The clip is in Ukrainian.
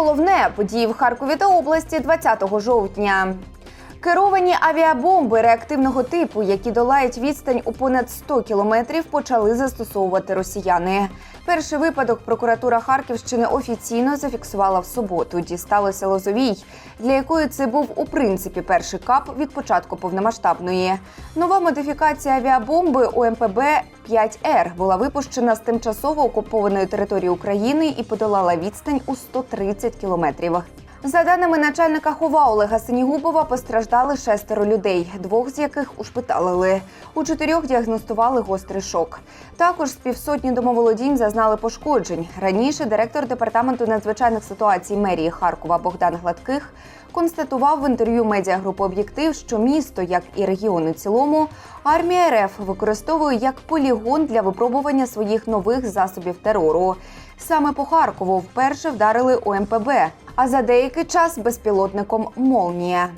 головне події в Харкові та області 20 жовтня. Керовані авіабомби реактивного типу, які долають відстань у понад 100 кілометрів, почали застосовувати росіяни. Перший випадок прокуратура Харківщини офіційно зафіксувала в суботу. Дісталося Лозовій, для якої це був у принципі перший кап від початку повномасштабної. Нова модифікація авіабомби УМПБ 5Р була випущена з тимчасово окупованої території України і подолала відстань у 130 кілометрів. За даними начальника хова Олега Синігубова, постраждали шестеро людей, двох з яких ушпиталили. У чотирьох діагностували гострий шок. Також з півсотні домоволодінь зазнали пошкоджень. Раніше директор департаменту надзвичайних ситуацій мерії Харкова Богдан Гладких констатував в інтерв'ю медіагрупи Об'єктив, що місто, як і регіон у цілому, армія РФ використовує як полігон для випробування своїх нових засобів терору. Саме по Харкову вперше вдарили ОМПБ, а за деякий час безпілотником Молнія.